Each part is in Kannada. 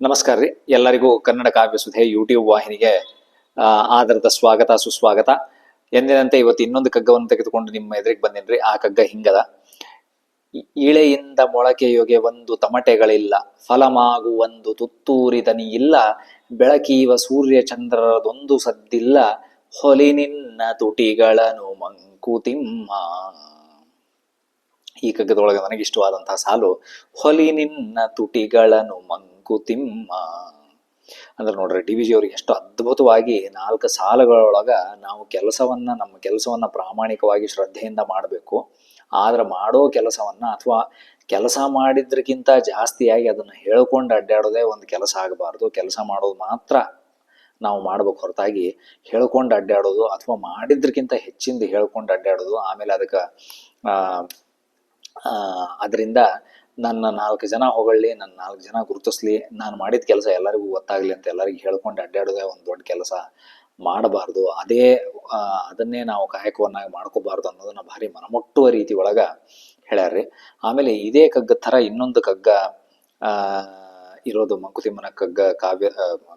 ನಮಸ್ಕಾರ ರೀ. ಎಲ್ಲರಿಗೂ ಕನ್ನಡ ಕಾವ್ಯ ಸುಧೆ ಯೂಟ್ಯೂಬ್ ವಾಹಿನಿಗೆ ಆಧಾರದ ಸ್ವಾಗತ, ಸುಸ್ವಾಗತ. ಎಂದಿನಂತೆ ಇವತ್ತು ಇನ್ನೊಂದು ಕಗ್ಗವನ್ನು ತೆಗೆದುಕೊಂಡು ನಿಮ್ಮ ಎದುರಿಗೆ ಬಂದಿನ್ರಿ. ಆ ಕಗ್ಗ ಹಿಂಗದ. ಇಳೆಯಿಂದ ಮೊಳಕೆಯೊಗೆ ಒಂದು ತಮಟೆಗಳಿಲ್ಲ. ಫಲಮಾಗು ಒಂದು ತುತ್ತೂರಿ ದನಿ ಇಲ್ಲ. ಬೆಳಕೀವ ಸೂರ್ಯ ಚಂದ್ರರದೊಂದು ಸದ್ದಿಲ್ಲ. ಹೊಲಿನಿನ್ನ ತುಟಿಗಳನು ಮಂಕುತಿಮ್ಮ ಈ ಕಗ್ಗದೊಳಗೆ ನನಗೆ ಇಷ್ಟವಾದಂತಹ ಸಾಲು, ಹೊಲಿ ನಿನ್ನ ತುಟಿಗಳನ್ನು ಮಂಕುತಿಮ್ಮ ಅಂದ್ರೆ ನೋಡ್ರಿ, ಡಿ ವಿ ಜಿ ಅವ್ರಿಗೆ ಎಷ್ಟು ಅದ್ಭುತವಾಗಿ ನಾಲ್ಕು ಸಾಲುಗಳೊಳಗ ನಾವು ಕೆಲಸವನ್ನ, ನಮ್ಮ ಕೆಲಸವನ್ನ ಪ್ರಾಮಾಣಿಕವಾಗಿ ಶ್ರದ್ಧೆಯಿಂದ ಮಾಡಬೇಕು. ಆದ್ರೆ ಮಾಡೋ ಕೆಲಸವನ್ನ ಅಥವಾ ಕೆಲಸ ಮಾಡಿದ್ರಕ್ಕಿಂತ ಜಾಸ್ತಿಯಾಗಿ ಅದನ್ನ ಹೇಳ್ಕೊಂಡು ಅಡ್ಡಾಡೋದೇ ಒಂದು ಕೆಲಸ ಆಗಬಾರ್ದು. ಕೆಲಸ ಮಾಡೋದು ಮಾತ್ರ ನಾವು ಮಾಡ್ಬೇಕು ಹೊರತಾಗಿ ಹೇಳ್ಕೊಂಡು ಅಡ್ಡಾಡೋದು ಅಥವಾ ಮಾಡಿದ್ರಕ್ಕಿಂತ ಹೆಚ್ಚಿಂದ ಹೇಳ್ಕೊಂಡು ಅಡ್ಡಾಡೋದು, ಆಮೇಲೆ ಅದಕ್ಕೆ ಅದರಿಂದ ನನ್ನ ನಾಲ್ಕು ಜನ ಹೊಗಳ್ಳಿ ನನ್ನ ನಾಲ್ಕು ಜನ ಗುರುತಿಸ್ಲಿ, ನಾನು ಮಾಡಿದ ಕೆಲಸ ಎಲ್ಲರಿಗೂ ಗೊತ್ತಾಗ್ಲಿ ಅಂತ ಎಲ್ಲರಿಗೂ ಹೇಳ್ಕೊಂಡು ಅಡ್ಡಾಡೋದೇ ಒಂದು ದೊಡ್ಡ ಕೆಲಸ ಮಾಡಬಾರ್ದು. ಅದೇ ಅದನ್ನೇ ನಾವು ಕಾಯಕವನ್ನಾಗಿ ಮಾಡ್ಕೋಬಾರ್ದು ಅನ್ನೋದನ್ನ ಭಾರಿ ಮನಮುಟ್ಟುವ ರೀತಿ ಒಳಗ ಹೇಳ್ಯಾರ್ರಿ. ಆಮೇಲೆ ಇದೇ ಕಗ್ಗ ಥರ ಇನ್ನೊಂದು ಕಗ್ಗ, ಆ ಇರೋದು ಮಂಕುತಿಮ್ಮನ ಕಗ್ಗ ಕಾವ್ಯ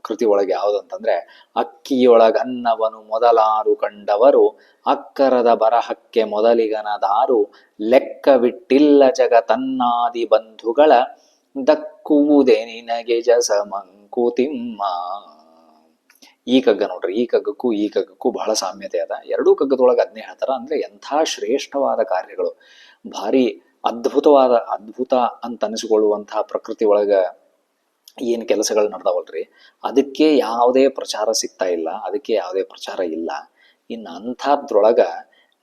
ಕೃತಿ ಒಳಗೆ ಯಾವುದಂತಂದ್ರೆ, ಅಕ್ಕಿಯೊಳಗ ಅನ್ನವನು ಮೊದಲಾರು ಕಂಡವರು, ಅಕ್ಕರದ ಬರಹಕ್ಕೆ ಮೊದಲಿಗನದಾರು, ಲೆಕ್ಕವಿಟ್ಟಿಲ್ಲ ಜಗ ತನ್ನಾದಿ ಬಂಧುಗಳ, ದಕ್ಕುವುದೇ ನಿನಗೆ ಜಸ ಮಂಕುತಿಮ್ಮ. ಈ ಕಗ್ಗ ನೋಡ್ರಿ, ಈ ಕಗ್ಗಕ್ಕೂ ಈ ಕಗ್ಗಕ್ಕೂ ಬಹಳ ಸಾಮ್ಯತೆ ಅದ. ಎರಡೂ ಕಗ್ಗದೊಳಗೆ ಅದನ್ನೇ ಹೇಳ್ತಾರ ಅಂದ್ರೆ ಎಂಥ ಶ್ರೇಷ್ಠವಾದ ಕಾರ್ಯಗಳು. ಭಾರಿ ಅದ್ಭುತವಾದ, ಅದ್ಭುತ ಅಂತ ಅನಿಸಿಕೊಳ್ಳುವಂತಹ ಪ್ರಕೃತಿ ಒಳಗ ಏನ್ ಕೆಲಸಗಳು ನಡೆದವಲ್ರಿ? ಅದಕ್ಕೆ ಯಾವುದೇ ಪ್ರಚಾರ ಸಿಗ್ತಾ ಇಲ್ಲ, ಅದಕ್ಕೆ ಯಾವುದೇ ಪ್ರಚಾರ ಇಲ್ಲ. ಇನ್ನು ಅಂಥದ್ರೊಳಗ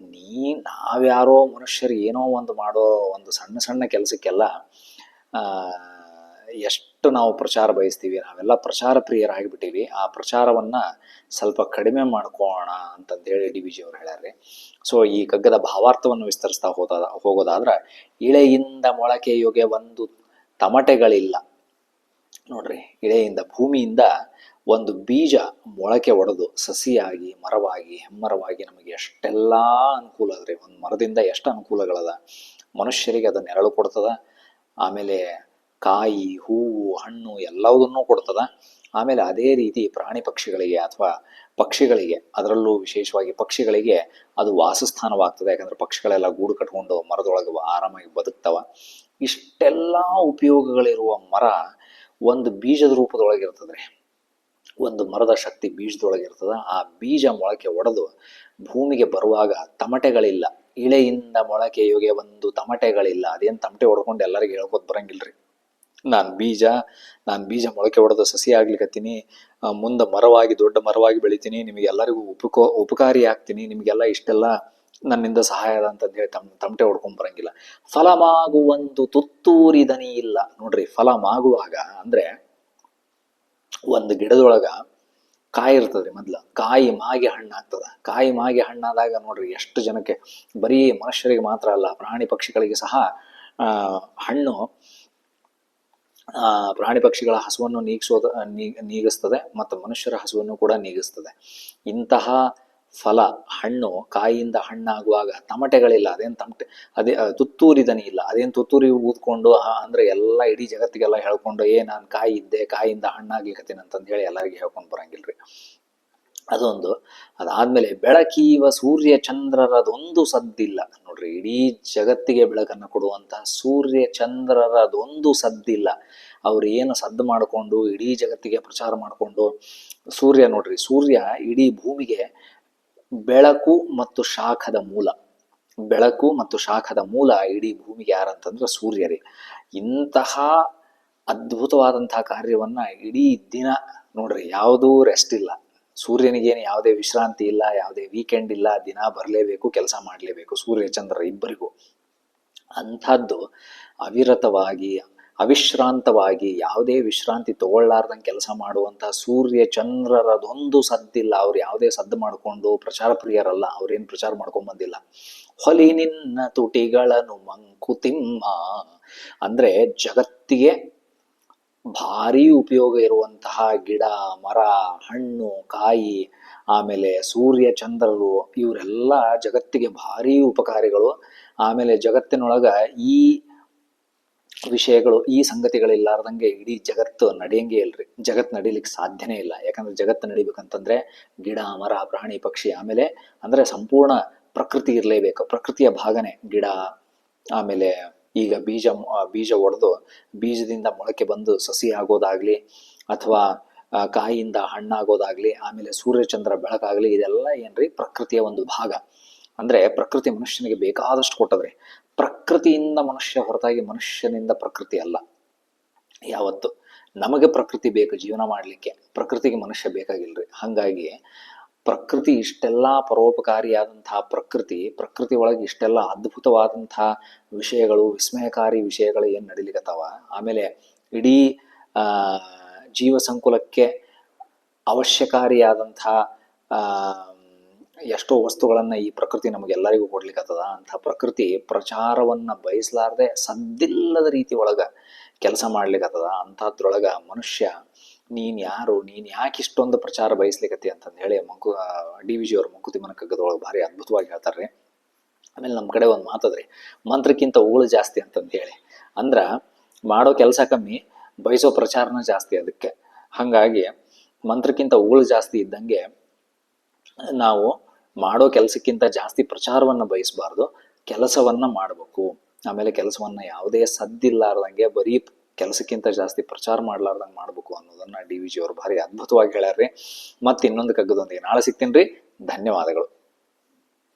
ನೀ ನಾವ್ಯಾರೋ ಮನುಷ್ಯರು ಏನೋ ಒಂದು ಮಾಡೋ ಒಂದು ಸಣ್ಣ ಸಣ್ಣ ಕೆಲಸಕ್ಕೆಲ್ಲ ಎಷ್ಟು ನಾವು ಪ್ರಚಾರ ಬಯಸ್ತೀವಿ, ನಾವೆಲ್ಲ ಪ್ರಚಾರ ಪ್ರಿಯರಾಗಿಬಿಟ್ಟಿವಿ. ಆ ಪ್ರಚಾರವನ್ನು ಸ್ವಲ್ಪ ಕಡಿಮೆ ಮಾಡ್ಕೋಣ ಅಂತಂದೇಳಿ ಡಿ ವಿ ಜಿ ಅವ್ರು ಹೇಳ್ಯಾರ್ರಿ. ಸೊ, ಈ ಕಗ್ಗದ ಭಾವಾರ್ಥವನ್ನು ವಿಸ್ತರಿಸ್ತಾ ಹೋದ, ಹೋಗೋದಾದ್ರೆ, ಇಳೆಯಿಂದ ಮೊಳಕೆಯೊಗೆ ಒಂದು ತಮಟೆಗಳಿಲ್ಲ. ನೋಡ್ರಿ ಇಳೆಯಿಂದ ಭೂಮಿಯಿಂದ ಒಂದು ಬೀಜ ಮೊಳಕೆ ಒಡೆದು ಸಸಿಯಾಗಿ, ಮರವಾಗಿ, ಹೆಮ್ಮರವಾಗಿ ನಮಗೆ ಎಷ್ಟೆಲ್ಲ ಅನುಕೂಲ ಅದ್ರಿ. ಒಂದು ಮರದಿಂದ ಎಷ್ಟು ಅನುಕೂಲಗಳದ. ಮನುಷ್ಯರಿಗೆ ಅದು ನೆರಳು ಕೊಡ್ತದ, ಆಮೇಲೆ ಕಾಯಿ, ಹೂವು, ಹಣ್ಣು ಎಲ್ಲವುದನ್ನು ಕೊಡ್ತದ. ಆಮೇಲೆ ಅದೇ ರೀತಿ ಪ್ರಾಣಿ ಪಕ್ಷಿಗಳಿಗೆ ಅಥವಾ ಪಕ್ಷಿಗಳಿಗೆ, ಅದರಲ್ಲೂ ವಿಶೇಷವಾಗಿ ಪಕ್ಷಿಗಳಿಗೆ ಅದು ವಾಸಸ್ಥಾನವಾಗ್ತದೆ. ಯಾಕಂದ್ರೆ ಪಕ್ಷಿಗಳೆಲ್ಲ ಗೂಡು ಕಟ್ಕೊಂಡು ಮರದೊಳಗೆ ಆರಾಮಾಗಿ ಬದುಕ್ತವ. ಇಷ್ಟೆಲ್ಲ ಉಪಯೋಗಗಳಿರುವ ಮರ ಒಂದು ಬೀಜದ ರೂಪದೊಳಗಿರ್ತದೆ ಒಂದು ಮರದ ಶಕ್ತಿ ಬೀಜದೊಳಗಿರ್ತದೆ ಆ ಬೀಜ ಮೊಳಕೆ ಒಡೆದು ಭೂಮಿಗೆ ಬರುವಾಗ ತಮಟೆಗಳಿಲ್ಲ. ಇಳೆಯಿಂದ ಮೊಳಕೆಯುಗೆ ಒಂದು ತಮಟೆಗಳಿಲ್ಲ. ಅದೇನು ತಮಟೆ ಹೊಡ್ಕೊಂಡು ಎಲ್ಲರಿಗೂ ಹೇಳ್ಕೊತ ಬರಂಗಿಲ್ರಿ ನಾನು ಬೀಜ ನಾನು ಬೀಜ ಮೊಳಕೆ ಹೊಡೆದು ಸಸಿ ಆಗ್ಲಿಕತ್ತೀನಿ. ಮುಂದೆ ಮರವಾಗಿ, ದೊಡ್ಡ ಮರವಾಗಿ ಬೆಳಿತೀನಿ. ನಿಮಗೆಲ್ಲರಿಗೂ ಉಪಕೋ, ಉಪಕಾರಿ ಆಗ್ತೀನಿ. ನಿಮಗೆಲ್ಲ ಇಷ್ಟೆಲ್ಲ ನನ್ನಿಂದ ಸಹಾಯ ಅದ ಅಂತ ಹೇಳಿ ತಮ್, ತಮಟೆ ಹೊಡ್ಕೊಂಡ್ ಬರಂಗಿಲ್ಲ. ಫಲ ಮಾಗುವಂದು ತುತ್ತೂರಿ ದನಿ ಇಲ್ಲ. ನೋಡ್ರಿ ಫಲ ಮಾಗುವಾಗ ಅಂದ್ರೆ ಒಂದು ಗಿಡದೊಳಗ ಕಾಯಿ ಇರ್ತದ್ರಿ ಮೊದ್ಲ. ಕಾಯಿ ಮಾಗಿ ಹಣ್ಣಾಗ್ತದ ಕಾಯಿ ಮಾಗಿ ಹಣ್ಣಾದಾಗ ನೋಡ್ರಿ ಎಷ್ಟು ಜನಕ್ಕೆ ಬರೀ ಮನುಷ್ಯರಿಗೆ ಮಾತ್ರ ಅಲ್ಲ, ಪ್ರಾಣಿ ಪಕ್ಷಿಗಳಿಗೆ ಸಹ ಹಣ್ಣು ಪ್ರಾಣಿ ಪಕ್ಷಿಗಳ ಹಸುವನ್ನು ನೀಗಿಸೋದ ನೀಗಿಸ್ತದೆ, ಮತ್ತು ಮನುಷ್ಯರ ಹಸುವನ್ನು ಕೂಡ ನೀಗಿಸ್ತದೆ. ಇಂತಹ ಫಲ, ಹಣ್ಣು, ಕಾಯಿಯಿಂದ ಹಣ್ಣಾಗುವಾಗ ತಮಟೆಗಳಿಲ್ಲ, ಅದೇನು ತಮಟೆ, ಅದೇ ತುತ್ತೂರಿದನಿ ತುತ್ತೂರಿ ದನಿ ಇಲ್ಲ, ಅದೇನು ತುತ್ತೂರಿ ಊದ್ಕೊಂಡು ಅಂದ್ರೆ ಎಲ್ಲ ಇಡೀ ಜಗತ್ತಿಗೆಲ್ಲ ಹೇಳ್ಕೊಂಡು, ಏ, ನಾನು ಕಾಯಿ ಇದ್ದೆ, ಕಾಯಿಯಿಂದ ಹಣ್ಣಾಗ್ಲಿಕ್ಕತ್ತೀನಿ ಅಂತಂದು ಹೇಳಿ ಎಲ್ಲರಿಗೆ ಹೇಳ್ಕೊಂಡು ಬರಂಗಿಲ್ರಿ. ಅದೊಂದು. ಅದಾದ್ಮೇಲೆ ಬೆಳಕೀವ ಸೂರ್ಯ ಚಂದ್ರರ ಅದೊಂದು ಸದ್ದಿಲ್ಲ. ನೋಡ್ರಿ, ಇಡೀ ಜಗತ್ತಿಗೆ ಬೆಳಕನ್ನು ಕೊಡುವಂತಹ ಸೂರ್ಯ ಚಂದ್ರರ ಅದೊಂದು ಸದ್ದಿಲ್ಲ. ಅವ್ರು ಏನು ಸದ್ದು ಮಾಡಿಕೊಂಡು, ಇಡೀ ಜಗತ್ತಿಗೆ ಪ್ರಚಾರ ಮಾಡಿಕೊಂಡು, ಸೂರ್ಯ ನೋಡ್ರಿ, ಸೂರ್ಯ ಇಡೀ ಭೂಮಿಗೆ ಬೆಳಕು ಮತ್ತು ಶಾಖದ ಮೂಲ. ಬೆಳಕು ಮತ್ತು ಶಾಖದ ಮೂಲ ಇಡೀ ಭೂಮಿಗೆ ಯಾರಂತಂದ್ರೆ ಸೂರ್ಯರೇ. ಇಂತಹ ಅದ್ಭುತವಾದಂತಹ ಕಾರ್ಯವನ್ನ ಇಡೀ ದಿನ ನೋಡ್ರಿ, ಯಾವುದೂ ರೆಸ್ಟ್ ಇಲ್ಲ. ಸೂರ್ಯನಿಗೇನು ಯಾವುದೇ ವಿಶ್ರಾಂತಿ ಇಲ್ಲ, ಯಾವುದೇ ವೀಕೆಂಡ್ ಇಲ್ಲ, ದಿನ ಬರಲೇಬೇಕು, ಕೆಲಸ ಮಾಡಲೇಬೇಕು, ಸೂರ್ಯ, ಚಂದ್ರ ಇಬ್ಬರಿಗೂ. ಅಂಥದ್ದು ಅವಿರತವಾಗಿ ಅವಿಶ್ರಾಂತವಾಗಿ ಯಾವುದೇ ವಿಶ್ರಾಂತಿ ತಗೊಳ್ಳಾರ್ದಂಗೆ ಕೆಲಸ ಮಾಡುವಂತಹ ಸೂರ್ಯ ಚಂದ್ರರದೊಂದು ಸದ್ದಿಲ್ಲ. ಅವ್ರು ಯಾವುದೇ ಸದ್ದು ಮಾಡಿಕೊಂಡು ಪ್ರಚಾರ ಪ್ರಿಯರಲ್ಲ ಅವ್ರೇನು ಪ್ರಚಾರ ಮಾಡ್ಕೊಂಡ್ ಬಂದಿಲ್ಲ. ಹೊಲಿ ನಿನ್ನ ತುಟಿಗಳನ್ನು ಮಂಕುತಿಮ್ಮ ಅಂದ್ರೆ ಜಗತ್ತಿಗೆ ಭಾರಿ ಉಪಯೋಗ ಇರುವಂತಹ ಗಿಡ, ಮರ, ಹಣ್ಣು, ಕಾಯಿ, ಆಮೇಲೆ ಸೂರ್ಯ, ಚಂದ್ರರು ಇವರೆಲ್ಲ ಜಗತ್ತಿಗೆ ಭಾರಿ ಉಪಕಾರಿಗಳು. ಆಮೇಲೆ ಜಗತ್ತಿನೊಳಗ ಈ ವಿಷಯಗಳು ಈ ಸಂಗತಿಗಳಿಲ್ಲಾರ್ದಂಗೆ ಇಡೀ ಜಗತ್ತು ನಡೆಯಂಗೆ ಇಲ್ರಿ. ಜಗತ್ತು ನಡೀಲಿಕ್ಕೆ ಸಾಧ್ಯನೇ ಇಲ್ಲ. ಯಾಕಂದ್ರೆ ಜಗತ್ತು ನಡಿಬೇಕಂತಂದ್ರೆ ಗಿಡ, ಮರ, ಪ್ರಾಣಿ, ಪಕ್ಷಿ, ಆಮೇಲೆ ಅಂದ್ರೆ ಸಂಪೂರ್ಣ ಪ್ರಕೃತಿ ಇರಲೇಬೇಕು. ಪ್ರಕೃತಿಯ ಭಾಗನೆ ಗಿಡ, ಆಮೇಲೆ ಈಗ ಬೀಜ ಬೀಜ ಒಡೆದು ಬೀಜದಿಂದ ಮೊಳಕೆ ಬಂದು ಸಸಿ ಆಗೋದಾಗ್ಲಿ ಅಥವಾ ಕಾಯಿಯಿಂದ ಹಣ್ಣಾಗೋದಾಗ್ಲಿ, ಆಮೇಲೆ ಸೂರ್ಯಚಂದ್ರ ಬೆಳಕಾಗ್ಲಿ ಇದೆಲ್ಲ ಏನ್ರಿ ಪ್ರಕೃತಿಯ ಒಂದು ಭಾಗ. ಅಂದ್ರೆ ಪ್ರಕೃತಿ ಮನುಷ್ಯನಿಗೆ ಬೇಕಾದಷ್ಟು ಕೊಟ್ಟದ್ರೆ ಪ್ರಕೃತಿಯಿಂದ ಮನುಷ್ಯ ಹೊರತಾಗಿ ಮನುಷ್ಯನಿಂದ ಪ್ರಕೃತಿ ಅಲ್ಲ. ಯಾವತ್ತು? ನಮಗೆ ಪ್ರಕೃತಿ ಬೇಕು ಜೀವನ ಮಾಡಲಿಕ್ಕೆ. ಪ್ರಕೃತಿಗೆ ಮನುಷ್ಯ ಬೇಕಾಗಿಲ್ರಿ. ಹಾಗಾಗಿ ಪ್ರಕೃತಿ ಇಷ್ಟೆಲ್ಲ ಪರೋಪಕಾರಿಯಾದಂತಹ ಪ್ರಕೃತಿ ಪ್ರಕೃತಿ ಒಳಗೆ ಇಷ್ಟೆಲ್ಲ ಅದ್ಭುತವಾದಂತಹ ವಿಷಯಗಳು, ವಿಸ್ಮಯಕಾರಿ ವಿಷಯಗಳು ಏನು ನಡೀಲಿಕ್ಕತ್ತಾವ ಆಮೇಲೆ ಇಡೀ ಜೀವ ಸಂಕುಲಕ್ಕೆ ಅವಶ್ಯಕಾರಿಯಾದಂತಹ ಆ ಎಷ್ಟೋ ವಸ್ತುಗಳನ್ನು ಈ ಪ್ರಕೃತಿ ನಮಗೆಲ್ಲರಿಗೂ ಕೊಡ್ಲಿಕ್ಕತ್ತದ ಅಂಥ ಪ್ರಕೃತಿ ಪ್ರಚಾರವನ್ನು ಬಯಸಲಾರದೆ ಸದ್ದಿಲ್ಲದ ರೀತಿ ಒಳಗೆ ಕೆಲಸ ಮಾಡ್ಲಿಕ್ಕತ್ತದ ಅಂಥದ್ರೊಳಗೆ ಮನುಷ್ಯ ನೀನು ಯಾರು? ನೀನು ಯಾಕೆ ಇಷ್ಟೊಂದು ಪ್ರಚಾರ ಬಯಸ್ಲಿಕತ್ತಿ ಅಂತಂದು ಹೇಳಿ ಮಂಕು ಡಿ ವಿ ಜಿ ಅವ್ರ ಮಂಕುತಿಮ್ಮನ ಕಗ್ಗದೊಳಗೆ ಭಾರಿ ಅದ್ಭುತವಾಗಿ ಹೇಳ್ತಾರೆ ಆಮೇಲೆ ನಮ್ಮ ಕಡೆ ಒಂದು ಮಾತದ್ರಿ ಮಂತ್ರಕ್ಕಿಂತ ಉಗುಳು ಜಾಸ್ತಿ ಅಂತಂದು ಹೇಳಿ. ಅಂದ್ರೆ ಮಾಡೋ ಕೆಲಸ ಕಮ್ಮಿ, ಬಯಸೋ ಪ್ರಚಾರನ ಜಾಸ್ತಿ ಅದಕ್ಕೆ ಹಾಗಾಗಿ ಮಂತ್ರಕ್ಕಿಂತ ಉಗುಳು ಜಾಸ್ತಿ ಇದ್ದಂಗೆ ನಾವು ಮಾಡೋ ಕೆಲಸಕ್ಕಿಂತ ಜಾಸ್ತಿ ಪ್ರಚಾರವನ್ನು ಬಯಸಬಾರ್ದು. ಕೆಲಸವನ್ನ ಮಾಡಬೇಕು. ಆಮೇಲೆ ಕೆಲಸವನ್ನ ಯಾವುದೇ ಸದ್ದಿಲ್ಲಾರ್ದಂಗೆ ಬರೀ ಕೆಲಸಕ್ಕಿಂತ ಜಾಸ್ತಿ ಪ್ರಚಾರ ಮಾಡ್ಲಾರ್ದಂಗೆ ಮಾಡಬೇಕು ಅನ್ನೋದನ್ನ ಡಿ ವಿ ಜಿ ಅವರು ಭಾರಿ ಅದ್ಭುತವಾಗಿ ಹೇಳ್ಯಾರ್ರಿ. ಮತ್ತೆ ಇನ್ನೊಂದು ಕಗ್ಗದೊಂದಿಗೆ ನಾಳೆ ಸಿಗ್ತೀನಿ ರೀ? ಧನ್ಯವಾದಗಳು.